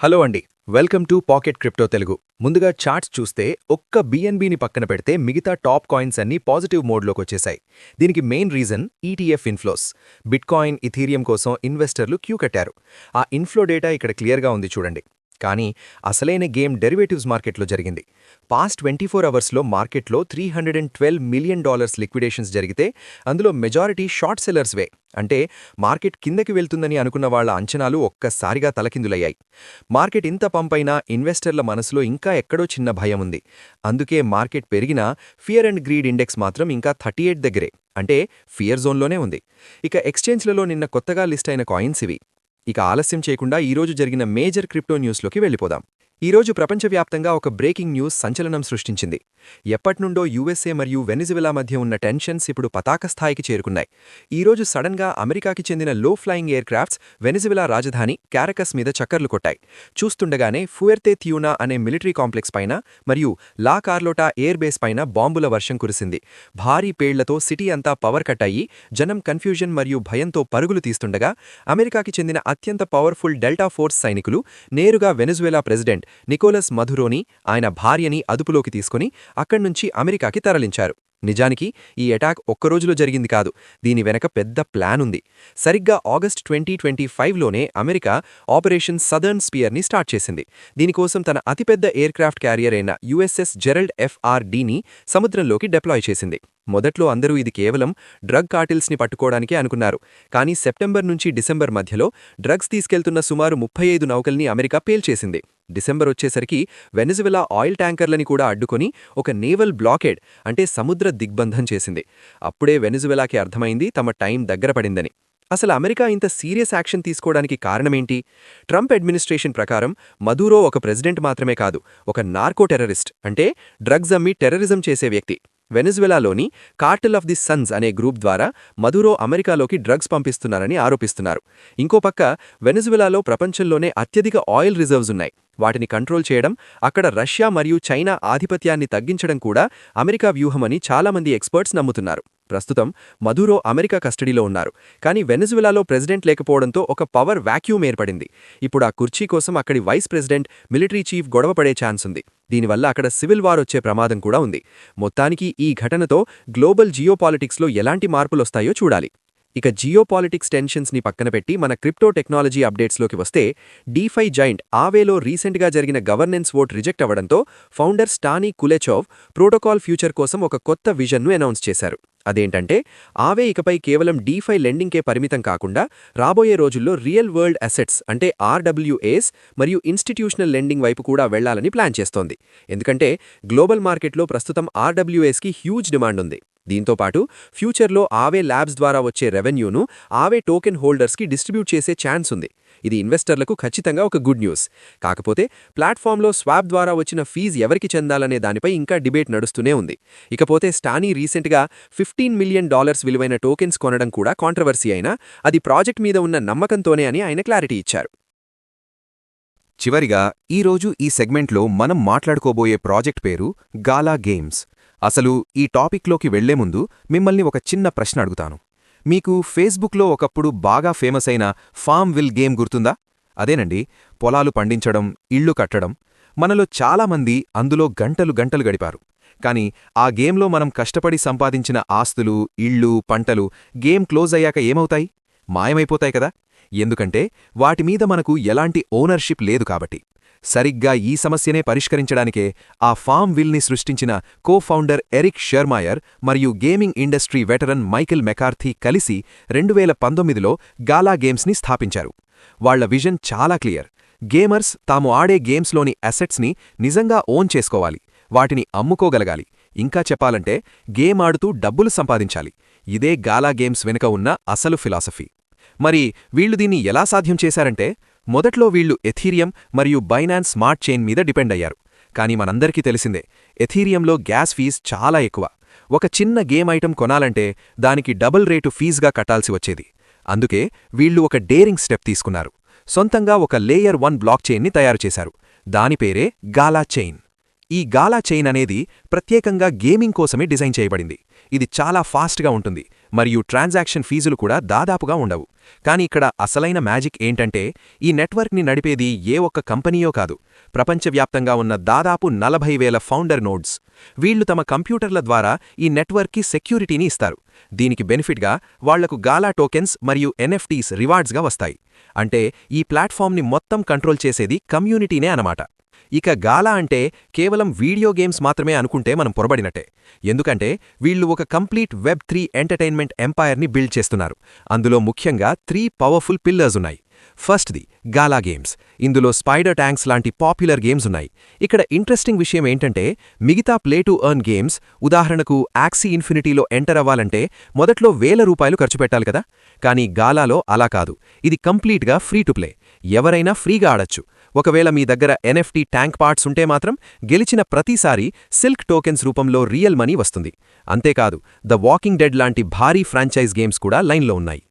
Hello అండి welcome to pocket crypto Telugu. ముందుగా charts చూస్తే ఒక్క బిఎన్బిని పక్కన పెడితే మిగతా టాప్ కాయిన్స్ అన్ని పాజిటివ్ మోడ్లోకి వచ్చేశాయి దీనికి main reason ETF inflows Bitcoin Ethereum కోసం ఇన్వెస్టర్లు క్యూ కట్టారు. ఆ ఇన్ఫ్లో డేటా ఇక్కడ క్లియర్గా ఉంది చూడండి. కానీ అసలైన గేమ్ డెరివేటివ్స్ మార్కెట్లో జరిగింది. పాస్ట్ ట్వంటీ ఫోర్ అవర్స్లో మార్కెట్లో three hundred and twelve million dollars liquidations జరిగితే అందులో మెజారిటీ షార్ట్ సెల్లర్స్వే. అంటే మార్కెట్ కిందకి వెళ్తుందని అనుకున్న వాళ్ళ అంచనాలు ఒక్కసారిగా తలకిందులయ్యాయి. మార్కెట్ ఇంత పంపైనా ఇన్వెస్టర్ల మనసులో ఇంకా ఎక్కడో చిన్న భయం ఉంది. అందుకే మార్కెట్ పెరిగినా ఫియర్ అండ్ గ్రీడ్ ఇండెక్స్ మాత్రం ఇంకా థర్టీ ఎయిట్ దగ్గరే. అంటే ఫియర్ జోన్లోనే ఉంది. ఇక ఎక్స్చేంజ్లలో నిన్న కొత్తగా లిస్ట్ అయిన కాయిన్స్ ఇవి. ఇక ఆలస్యం చేయకుండా ఈరోజు జరిగిన మేజర్ క్రిప్టో న్యూస్లోకి వెళ్ళిపోదాం. ఈరోజు ప్రపంచవ్యాప్తంగా ఒక బ్రేకింగ్ న్యూస్ సంచలనం సృష్టించింది. ఎప్పట్నుండో యూఎస్ఏ మరియు వెనిజువెలా మధ్య ఉన్న టెన్షన్స్ ఇప్పుడు పతాక స్థాయికి చేరుకున్నాయి. ఈరోజు సడన్గా అమెరికాకి చెందిన లో ఫ్లయింగ్ ఎయిర్ క్రాఫ్ట్స్ వెనిజువెలా రాజధాని క్యారకస్ మీద చక్కర్లు కొట్టాయి. చూస్తుండగానే ఫుయర్తే థియూనా అనే మిలిటరీ కాంప్లెక్స్ పైన మరియు లా కార్లోటా ఎయిర్ బేస్ పైన బాంబుల వర్షం కురిసింది. భారీ పేళ్ళతో సిటీ అంతా పవర్ కట్ అయ్యి జనం కన్ఫ్యూజన్ మరియు భయంతో పరుగులు తీస్తుండగా అమెరికాకి చెందిన అత్యంత పవర్ఫుల్ డెల్టా ఫోర్స్ సైనికులు నేరుగా వెనిజువెలా ప్రెసిడెంట్ నికోలస్ మధురోని ఆయన భార్యని అదుపులోకి తీసుకుని అక్కడ్నుంచి అమెరికాకి తరలించారు. నిజానికి ఈ అటాక్ ఒక్కరోజులో జరిగింది కాదు దీని వెనక పెద్ద ప్లాన్ ఉంది. సరిగ్గా ఆగస్ట్ ట్వంటీ ట్వంటీ ఫైవ్లోనే అమెరికా ఆపరేషన్ సదర్న్ స్పియర్ని స్టార్ట్ చేసింది. దీనికోసం తన అతిపెద్ద ఎయిర్క్రాఫ్ట్ క్యారియర్ అయిన యుఎస్ఎస్ జెరల్డ్ ఎఫ్ఆర్డీని సముద్రంలోకి డిప్లాయ్ చేసింది. మొదట్లో అందరూ ఇది కేవలం డ్రగ్ కార్టిల్స్ని పట్టుకోవడానికే అనుకున్నారు. కానీ సెప్టెంబర్ నుంచి డిసెంబర్ మధ్యలో డ్రగ్స్ తీసుకెళ్తున్న సుమారు ముప్పై ఐదు నౌకల్ని అమెరికా పేల్చేసింది. డిసెంబర్ వచ్చేసరికి వెనిజువెలా ఆయిల్ ట్యాంకర్లని కూడా అడ్డుకొని ఒక నేవల్ బ్లాకేడ్ అంటే సముద్ర దిగ్బంధం చేసింది. అప్పుడే వెనిజువెలాకి అర్థమైంది తమ టైం దగ్గర పడిందని. అసలు అమెరికా ఇంత సీరియస్ యాక్షన్ తీసుకోవడానికి కారణమేంటి? ట్రంప్ అడ్మినిస్ట్రేషన్ ప్రకారం మదూరో ఒక ప్రెసిడెంట్ మాత్రమే కాదు ఒక నార్కో టెర్రరిస్ట్ అంటే డ్రగ్స్ అమ్మి టెర్రరిజం చేసే వ్యక్తి. వెనెజువెలాలోని కార్టిల్ ఆఫ్ ది సన్స్ అనే గ్రూప్ ద్వారా మధురో అమెరికాలోకి డ్రగ్స్ పంపిస్తున్నారని ఆరోపిస్తున్నారు. ఇంకో పక్క ప్రపంచంలోనే అత్యధిక ఆయిల్ రిజర్వ్స్ ఉన్నాయి. వాటిని కంట్రోల్ చేయడం అక్కడ రష్యా మరియు చైనా ఆధిపత్యాన్ని తగ్గించడం కూడా అమెరికా వ్యూహమని చాలామంది ఎక్స్పర్ట్స్ నమ్ముతున్నారు. ప్రస్తుతం మధురో అమెరికా కస్టడీలో ఉన్నారు. కానీ వెనజువెలాలో ప్రెసిడెంట్ లేకపోవడంతో ఒక పవర్ వాక్యూమ్ ఏర్పడింది. ఇప్పుడు ఆ కుర్చీ కోసం అక్కడి వైస్ ప్రెసిడెంట్ మిలిటరీ చీఫ్ గొడవపడే ఛాన్స్ ఉంది. దీనివల్ల అక్కడ సివిల్ వార్ వచ్చే ప్రమాదం కూడా ఉంది. మొత్తానికి ఈ ఘటనతో గ్లోబల్ జియోపాలిటిక్స్లో ఎలాంటి మార్పులొస్తాయో చూడాలి. ఇక జియోపాలిటిక్స్ టెన్షన్స్ని పక్కన పెట్టి మన క్రిప్టో టెక్నాలజీ అప్డేట్స్లోకి వస్తే డీఫై జైంట్ ఆవేలో రీసెంట్గా జరిగిన గవర్నెన్స్ ఓట్ రిజెక్ట్ అవ్వడంతో founder Stani Kulechov protocol future కోసం ఒక కొత్త విజన్ను అనౌన్స్ చేశారు. అదేంటంటే ఆవే ఇకపై కేవలం డీఫై లెండింగ్కే పరిమితం కాకుండా రాబోయే రోజుల్లో రియల్ వరల్డ్ అసెట్స్ అంటే ఆర్డబ్ల్యూఏస్ మరియు ఇన్స్టిట్యూషనల్ లెండింగ్ వైపు కూడా వెళ్ళాలని ప్లాన్ చేస్తోంది. ఎందుకంటే గ్లోబల్ మార్కెట్లో ప్రస్తుతం ఆర్డబ్ల్యూఏస్కి హ్యూజ్ డిమాండ్ ఉంది. దీంతోపాటు ఫ్యూచర్లో ఆవే ల్యాబ్స్ ద్వారా వచ్చే రెవెన్యూను ఆవే టోకెన్ హోల్డర్స్కి డిస్ట్రిబ్యూట్ చేసే ఛాన్స్ ఉంది. ఇది ఇన్వెస్టర్లకు ఖచ్చితంగా ఒక గుడ్ న్యూస్. కాకపోతే ప్లాట్ఫామ్లో స్వాప్ ద్వారా వచ్చిన ఫీజు ఎవరికి చెందాలనే దానిపై ఇంకా డిబేట్ నడుస్తూనే ఉంది. ఇకపోతే స్టానీ రీసెంట్గా ఫిఫ్టీన్ మిలియన్ డాలర్స్ విలువైన టోకెన్స్ కొనడం కూడా కాంట్రవర్సీ అయినా అది ప్రాజెక్ట్ మీద ఉన్న నమ్మకంతోనే అని ఆయన క్లారిటీ ఇచ్చారు. చివరిగా ఈరోజు ఈ సెగ్మెంట్లో మనం మాట్లాడుకోబోయే ప్రాజెక్ట్ పేరు గాలా గేమ్స్. అసలు ఈ టాపిక్లోకి వెళ్ళే ముందు మిమ్మల్ని ఒక చిన్న ప్రశ్న అడుగుతాను. మీకు ఫేస్బుక్లో ఒకప్పుడు బాగా ఫేమస్ అయిన ఫామ్ విల్ గేమ్ గుర్తుందా? అదేనండి పొలాలు పండించడం ఇళ్ళు కట్టడం. మనలో చాలామంది అందులో గంటలు గంటలు గడిపారు. కాని ఆ గేమ్లో మనం కష్టపడి సంపాదించిన ఆస్తులు ఇళ్ళు పంటలు గేమ్ క్లోజ్ అయ్యాక ఏమవుతాయి? మాయమైపోతాయి కదా? ఎందుకంటే వాటిమీద మనకు ఎలాంటి ఓనర్షిప్ లేదు కాబట్టి. సరిగ్గా ఈ సమస్యనే పరిష్కరించడానికే ఆ ఫామ్ విల్ని సృష్టించిన కోఫౌండర్ ఎరిక్ షర్మాయర్ మరియు gaming industry veteran Michael McCarthy కలిసి రెండువేల పంతొమ్మిదిలో గాలా గేమ్స్ని స్థాపించారు. వాళ్ళ విజన్ చాలా క్లియర్. గేమర్స్ తాము ఆడే గేమ్స్లోని అసెట్స్ని నిజంగా ఓన్ చేసుకోవాలి. వాటిని అమ్ముకోగలగాలి. ఇంకా చెప్పాలంటే గేమ్ ఆడుతూ డబ్బులు సంపాదించాలి. ఇదే గాలా గేమ్స్ వెనుక ఉన్న అసలు ఫిలాసఫీ. మరి వీళ్ళు దీన్ని ఎలా సాధ్యం చేశారంటే మొదట్లో వీళ్ళు ఎథీరియం మరియు బైనాన్స్ స్మార్ట్ చైన్ మీద డిపెండ్ అయ్యారు. కానీ మనందరికీ తెలిసిందే ఎథీరియంలో గ్యాస్ ఫీజ్ చాలా ఎక్కువ. ఒక చిన్న గేమ్ ఐటెం కొనాలంటే దానికి డబుల్ రేటు ఫీజుగా కట్టాల్సి వచ్చేది. అందుకే వీళ్ళు ఒక డేరింగ్ స్టెప్ తీసుకున్నారు. సొంతంగా ఒక లేయర్ వన్ బ్లాక్ చైన్ని తయారు చేశారు. దాని పేరే గాలా చైన్. ఈ గాలా చైన్ అనేది ప్రత్యేకంగా గేమింగ్ కోసమే డిజైన్ చేయబడింది. ఇది చాలా ఫాస్ట్గా ఉంటుంది. మరియు ట్రాన్సాక్షన్ ఫీజులు కూడా దాదాపుగా ఉండవు. కానీ ఇక్కడ అసలైన మ్యాజిక్ ఏంటంటే ఈ నెట్వర్క్ని నడిపేది ఏ ఒక్క కంపెనీయో కాదు. ప్రపంచవ్యాప్తంగా ఉన్న దాదాపు నలభై వేల ఫౌండర్ నోడ్స్. వీళ్ళు తమ కంప్యూటర్ల ద్వారా ఈ నెట్వర్క్కి సెక్యూరిటీని ఇస్తారు. దీనికి బెనిఫిట్గా వాళ్ళకు గాలా టోకెన్స్ మరియు ఎన్ఎఫ్టీస్ రివార్డ్స్గా వస్తాయి. అంటే ఈ ప్లాట్ఫామ్ని మొత్తం కంట్రోల్ చేసేది కమ్యూనిటీనే అనమాట ఇక గాలా అంటే కేవలం వీడియో గేమ్స్ మాత్రమే అనుకుంటే మనం పొరబడినట్టే. ఎందుకంటే వీళ్ళు ఒక కంప్లీట్ వెబ్ త్రీ ఎంటర్టైన్మెంట్ ఎంపైర్ని బిల్డ్ చేస్తున్నారు. అందులో ముఖ్యంగా త్రీ పవర్ఫుల్ పిల్లర్స్ ఉన్నాయి. ఫస్ట్ది గాలా గేమ్స్. ఇందులో స్పైడర్ ట్యాంక్స్ లాంటి పాపులర్ గేమ్స్ ఉన్నాయి. ఇక్కడ ఇంట్రెస్టింగ్ విషయం ఏంటంటే మిగతా ప్లే టు ఎర్న్ గేమ్స్ ఉదాహరణకు యాక్సీ ఇన్ఫినిటీలో ఎంటర్ అవ్వాలంటే మొదట్లో వేల రూపాయలు ఖర్చు పెట్టాలి కదా. కానీ గాలాలో అలా కాదు. ఇది కంప్లీట్గా ఫ్రీ టు ప్లే. ఎవరైనా ఫ్రీగా ఆడొచ్చు. ఒకవేళ మీ దగ్గర ఎన్ఎఫ్టీ ట్యాంక్ పార్ట్స్ ఉంటే మాత్రం గెలిచిన ప్రతిసారి సిల్క్ టోకెన్స్ రూపంలో రియల్ మనీ వస్తుంది. అంతేకాదు ద వాకింగ్ డెడ్ లాంటి భారీ ఫ్రాంచైజ్ గేమ్స్ కూడా లైన్లో ఉన్నాయి.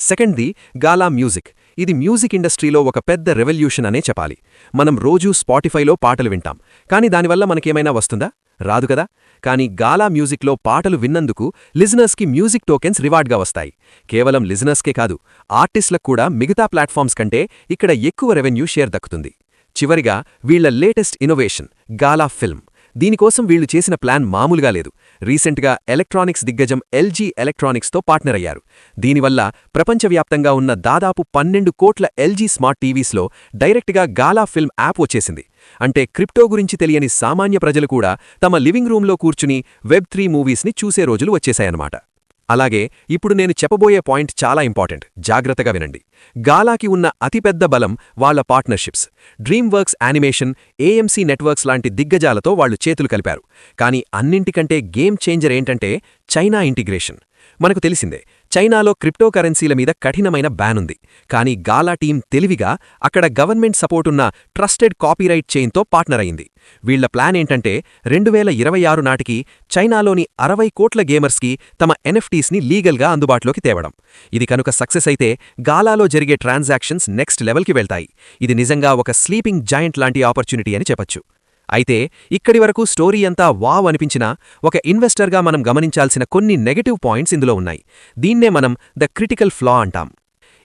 సెకండ్ది గాలా మ్యూజిక్. ఇది మ్యూజిక్ ఇండస్ట్రీలో ఒక పెద్ద రెవల్యూషన్ అనే చెప్పాలి. మనం రోజూ స్పాటిఫైలో పాటలు వింటాం. కానీ దానివల్ల మనకేమైనా వస్తుందా? రాదు కదా? కానీ గాలా మ్యూజిక్లో పాటలు విన్నందుకు లిజనర్స్కి మ్యూజిక్ టోకెన్స్ రివార్డ్గా వస్తాయి. కేవలం లిజనర్స్కే కాదు ఆర్టిస్ట్లకు కూడా మిగతా ప్లాట్ఫామ్స్ కంటే ఇక్కడ ఎక్కువ రెవెన్యూ షేర్ దక్కుతుంది. చివరిగా వీళ్ళ లేటెస్ట్ ఇన్నోవేషన్ గాలా ఫిల్మ్. దీనికోసం వీళ్ళు చేసిన ప్లాన్ మామూలుగా లేదు. రీసెంట్గా ఎలక్ట్రానిక్స్ దిగ్గజం ఎల్జీ ఎలక్ట్రానిక్స్తో పార్ట్నర్ అయ్యారు. దీనివల్ల ప్రపంచవ్యాప్తంగా ఉన్న దాదాపు పన్నెండు కోట్ల ఎల్జీ స్మార్ట్ టీవీస్లో డైరెక్ట్గా గాలా ఫిల్మ్ యాప్ వచ్చేసింది. అంటే క్రిప్టో గురించి తెలియని సామాన్య ప్రజలు కూడా తమ లివింగ్ రూంలో కూర్చుని వెబ్ త్రీ మూవీస్ని చూసే రోజులు వచ్చేశాయన్నమాట. అలాగే ఇప్పుడు నేను చెప్పబోయే పాయింట్ చాలా ఇంపార్టెంట్. జాగ్రత్తగా వినండి. గాలాకి ఉన్న అతిపెద్ద బలం వాళ్ళ partnerships. DreamWorks animation AMC networks లాంటి దిగ్గజాలతో వాళ్ళు చేతులు కలిపారు. కానీ అన్నింటికంటే గేమ్ చేంజర్ ఏంటంటే చైనా ఇంటిగ్రేషన్. మనకు తెలిసిందే చైనాలో క్రిప్టోకరెన్సీల మీద కఠినమైన బ్యాన్ ఉంది కానీ గాలా టీం తెలివిగా అక్కడ గవర్నమెంట్ సపోర్టున్న ట్రస్టెడ్ కాపీరైట్ చైన్తో పార్ట్నర్ అయింది వీళ్ళ ప్లాన్ ఏంటంటే రెండు వేల ఇరవై ఆరు నాటికి చైనాలోని అరవై కోట్ల గేమర్స్కి తమ ఎన్ఎఫ్టీస్ని లీగల్గా అందుబాటులోకి తేవడం. ఇది కనుక సక్సెస్ అయితే గాలాలో జరిగే ట్రాన్సాక్షన్స్ నెక్స్ట్ లెవెల్కి వెళ్తాయి. ఇది నిజంగా ఒక స్లీపింగ్ జాయింట్ లాంటి ఆపర్చునిటీ అని చెప్పచ్చు. అయితే ఇక్కడి వరకు స్టోరీ అంతా వావ్ అనిపించినా ఒక ఇన్వెస్టర్గా మనం గమనించాల్సిన కొన్ని నెగటివ్ పాయింట్స్ ఇందులో ఉన్నాయి. దీన్నే మనం ద క్రిటికల్ ఫ్లా అంటాం.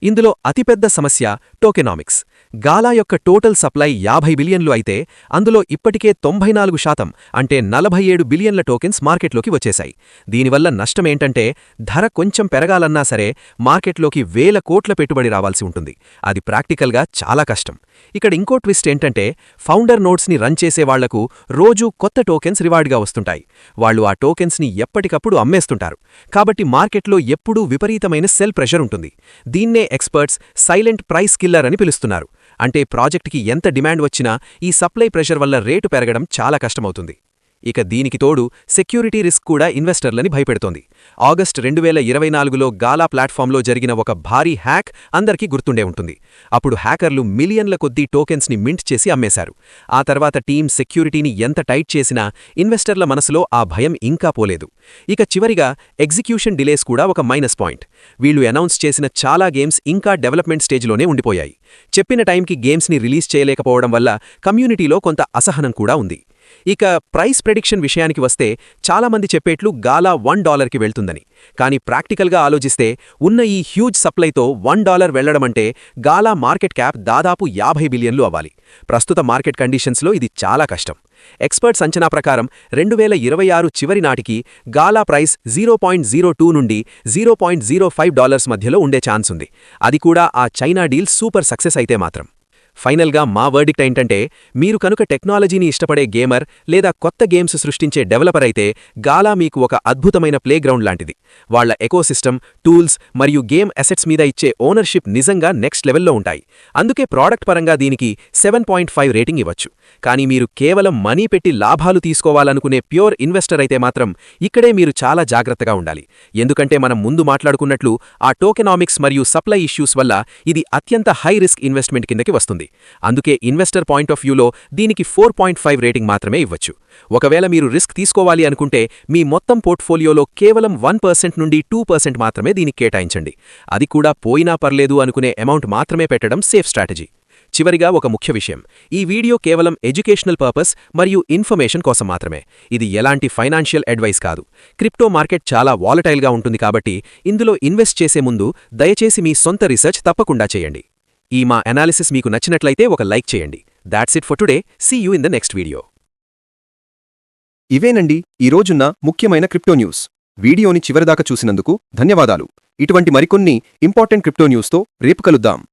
ఇందులో అతిపెద్ద సమస్య టోకెనామిక్స్. గాలా యొక్క టోటల్ సప్లై యాభై బిలియన్లు అయితే అందులో ఇప్పటికే తొంభై నాలుగు శాతం అంటే నలభై ఏడు బిలియన్ల టోకెన్స్ మార్కెట్లోకి వచ్చేశాయి. దీనివల్ల నష్టమేంటంటే ధర కొంచెం పెరగాలన్నా సరే మార్కెట్లోకి వేల కోట్ల పెట్టుబడి రావాల్సి ఉంటుంది. అది ప్రాక్టికల్గా చాలా కష్టం. ఇక్కడ ఇంకో ట్విస్ట్ ఏంటంటే ఫౌండర్ నోట్స్ని రన్ చేసే వాళ్ళకు రోజూ కొత్త టోకెన్స్ రివార్డ్గా వస్తుంటాయి. వాళ్ళు ఆ టోకెన్స్ని ఎప్పటికప్పుడు అమ్మేస్తుంటారు. కాబట్టి మార్కెట్లో ఎప్పుడూ విపరీతమైన సెల్ ప్రెషర్ ఉంటుంది. దీన్నే ఎక్స్పర్ట్స్ సైలెంట్ ప్రైస్ కిల్లర్ అని పిలుస్తున్నారు. అంటే ప్రాజెక్టుకి ఎంత డిమాండ్ వచ్చినా ఈ సప్లై ప్రెషర్ వల్ల రేటు పెరగడం చాలా కష్టమవుతుంది. ఇక దీనికి తోడు సెక్యూరిటీ రిస్క్ కూడా ఇన్వెస్టర్లని భయపెడుతోంది. ఆగస్ట్ రెండు వేల ఇరవై నాలుగులో గాలా ప్లాట్ఫామ్లో జరిగిన ఒక భారీ హ్యాక్ అందరికీ గుర్తుండే ఉంటుంది. అప్పుడు హ్యాకర్లు మిలియన్ల కొద్దీ టోకెన్స్ని మింట్ చేసి అమ్మేశారు. ఆ తర్వాత టీం సెక్యూరిటీని ఎంత టైట్ చేసినా ఇన్వెస్టర్ల మనసులో ఆ భయం ఇంకా పోలేదు. ఇక చివరిగా ఎగ్జిక్యూషన్ డిలేస్ కూడా ఒక మైనస్ పాయింట్. వీళ్ళు అనౌన్స్ చేసిన చాలా గేమ్స్ ఇంకా డెవలప్మెంట్ స్టేజ్లోనే ఉండిపోయాయి. చెప్పిన టైంకి గేమ్స్ని రిలీజ్ చేయలేకపోవడం వల్ల కమ్యూనిటీలో కొంత అసహనం కూడా ఉంది. ఇక ప్రైస్ ప్రెడిక్షన్ విషయానికి వస్తే చాలామంది చెప్పేట్లు గాలా వన్ డాలర్కి వెళ్తుందని. కానీ ప్రాక్టికల్గా ఆలోచిస్తే ఉన్న ఈ హ్యూజ్ సప్లైతో వన్ డాలర్ వెళ్ళడమంటే గాలా మార్కెట్ క్యాప్ దాదాపు యాభై బిలియన్లు అవ్వాలి. ప్రస్తుత మార్కెట్ కండిషన్స్లో ఇది చాలా కష్టం. ఎక్స్పర్ట్స్ అంచనా ప్రకారం రెండు వేల ఇరవై ఆరు చివరి నాటికి Gala price zero point zero two నుండి zero point zero five dollars మధ్యలో ఉండే ఛాన్స్ ఉంది. అది కూడా ఆ చైనా డీల్ సూపర్ సక్సెస్ అయితే మాత్రం. ఫైనల్గా మా వర్డిక్ట్ ఏంటంటే మీరు కనుక టెక్నాలజీని ఇష్టపడే గేమర్ లేదా కొత్త గేమ్స్ సృష్టించే డెవలపర్ అయితే గాలా మీకు ఒక అద్భుతమైన ప్లేగ్రౌండ్ లాంటిది. వాళ్ళ ఎకోసిస్టమ్ టూల్స్ మరియు గేమ్ అసెట్స్ మీద ఇచ్చే ఓనర్షిప్ నిజంగా నెక్స్ట్ లెవెల్లో ఉంటాయి. అందుకే ప్రోడక్ట్ పరంగా దీనికి సెవెన్ పాయింట్ ఫైవ్ రేటింగ్ ఇవ్వచ్చు. కానీ మీరు కేవలం మనీ పెట్టి లాభాలు తీసుకోవాలనుకునే ప్యూర్ ఇన్వెస్టర్ అయితే మాత్రం ఇక్కడే మీరు చాలా జాగ్రత్తగా ఉండాలి. ఎందుకంటే మనం ముందు మాట్లాడుకున్నట్లు ఆ టోకెనామిక్స్ మరియు సప్లై ఇష్యూస్ వల్ల ఇది అత్యంత హై రిస్క్ ఇన్వెస్ట్మెంట్ కిందకి వస్తుంది. అందుకే ఇన్వెస్టర్ పాయింట్ ఆఫ్ వ్యూలో దీనికి ఫోర్ పాయింట్ ఫైవ్ రేటింగ్ మాత్రమే ఇవ్వచ్చు. ఒకవేళ మీరు రిస్క్ తీసుకోవాలి అనుకుంటే మీ మొత్తం పోర్ట్ఫోలియోలో కేవలం వన్ పర్సెంట్ నుండి టూ పర్సెంట్ మాత్రమే దీనికి కేటాయించండి. అది కూడా పోయినా పర్లేదు అనుకునే అమౌంట్ మాత్రమే పెట్టడం సేఫ్ స్ట్రాటజీ. చివరిగా ఒక ముఖ్య విషయం. ఈ వీడియో కేవలం ఎడ్యుకేషనల్ పర్పస్ మరియు ఇన్ఫర్మేషన్ కోసం మాత్రమే. ఇది ఎలాంటి ఫైనాన్షియల్ అడ్వైస్ కాదు. క్రిప్టో మార్కెట్ చాలా వాలటైల్గా ఉంటుంది కాబట్టి ఇందులో ఇన్వెస్ట్ చేసే ముందు దయచేసి మీ సొంత రీసెర్చ్ తప్పకుండా చేయండి. ఈ మా అనాలిసిస్ మీకు నచ్చినట్లయితే ఒక లైక్ చేయండి. That's it for today see you in the next video ఇవేనండి. ఈ రోజున్న ముఖ్యమైన క్రిప్టో న్యూస్. వీడియోని చివరిదాకా చూసినందుకు ధన్యవాదాలు. ఇటువంటి మరికొన్ని ఇంపార్టెంట్ క్రిప్టో న్యూస్తో రేపు కలుద్దాం.